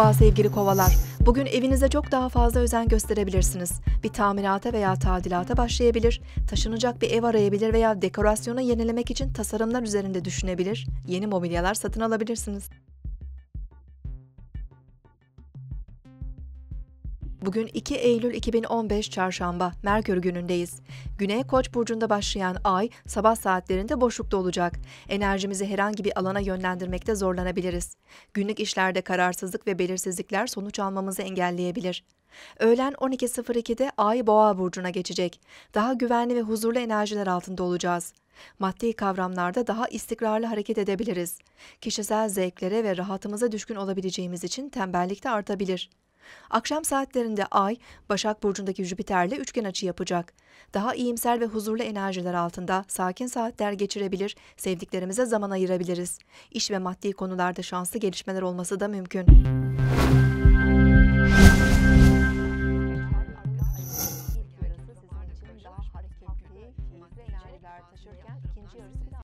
Merhaba sevgili kovalar. Bugün evinize çok daha fazla özen gösterebilirsiniz. Bir tamirata veya tadilata başlayabilir, taşınacak bir ev arayabilir veya dekorasyonu yenilemek için tasarımlar üzerinde düşünebilir, yeni mobilyalar satın alabilirsiniz. Bugün 2 Eylül 2015 Çarşamba, Merkür günündeyiz. Güney Koç burcunda başlayan ay sabah saatlerinde boşlukta olacak. Enerjimizi herhangi bir alana yönlendirmekte zorlanabiliriz. Günlük işlerde kararsızlık ve belirsizlikler sonuç almamızı engelleyebilir. Öğlen 12.02'de Ay Boğa burcuna geçecek. Daha güvenli ve huzurlu enerjiler altında olacağız. Maddi kavramlarda daha istikrarlı hareket edebiliriz. Kişisel zevklere ve rahatımıza düşkün olabileceğimiz için tembellik de artabilir. Akşam saatlerinde Ay, Başak Burcu'ndaki Jüpiter'le üçgen açı yapacak. Daha iyimser ve huzurlu enerjiler altında sakin saatler geçirebilir, sevdiklerimize zaman ayırabiliriz. İş ve maddi konularda şanslı gelişmeler olması da mümkün.